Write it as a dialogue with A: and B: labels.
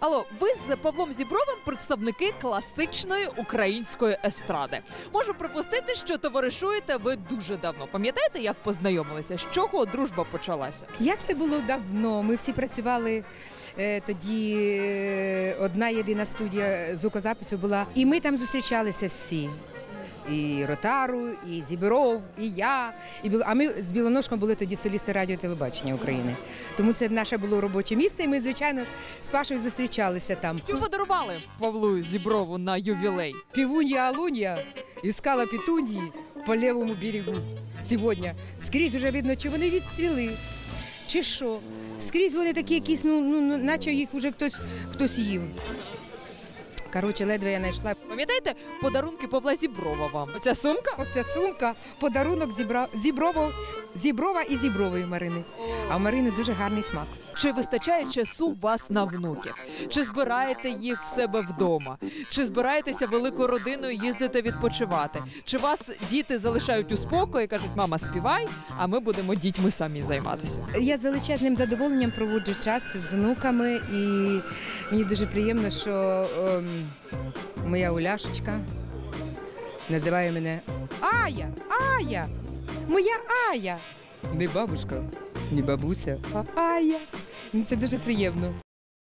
A: Алло, ви з Павлом Зібровим представники класичної української естради. Можу припустити, що товаришуєте ви дуже давно. Пам'ятаєте, як познайомилися? З чого дружба почалася?
B: Як це було давно? Ми всі працювали е, тоді. е, Одна єдина студія звукозапису була, і ми там зустрічалися всі. І Ротару, і Зібров, і я. І Біл- а ми з Білоножком були тоді солісти радіо телебачення України. Тому це наше було робоче місце, і ми, звичайно, ж, з Пашою зустрічалися там.
A: Що подарували Павлу Зіброву на ювілей?
B: Півунья Алунья іскала петуньї по лівому берегу сьогодні. Скрізь вже видно, чи вони відцвіли, чи що. Скрізь вони такі якісь, ну, ну, ну наче їх вже хтось, хтось їв. Коротше, ледве я знайшла.
A: Пам'ятаєте подарунки Павла Зіброва вам? Оця сумка?
B: Оця сумка, подарунок зібра... зіброво, зіброва і зібрової Марини. А в Марини дуже гарний смак.
A: Чи вистачає часу вас на внуків? Чи збираєте їх в себе вдома? Чи збираєтеся великою родиною їздити відпочивати? Чи вас діти залишають у спокої і кажуть, мама, співай, а ми будемо дітьми самі займатися?
B: Я з величезним задоволенням проводжу час з внуками, і мені дуже приємно, що ем, моя Уляшечка називає мене Ая, Ая, моя Ая. Не бабушка, не бабуся, а Ая. Це дуже приємно.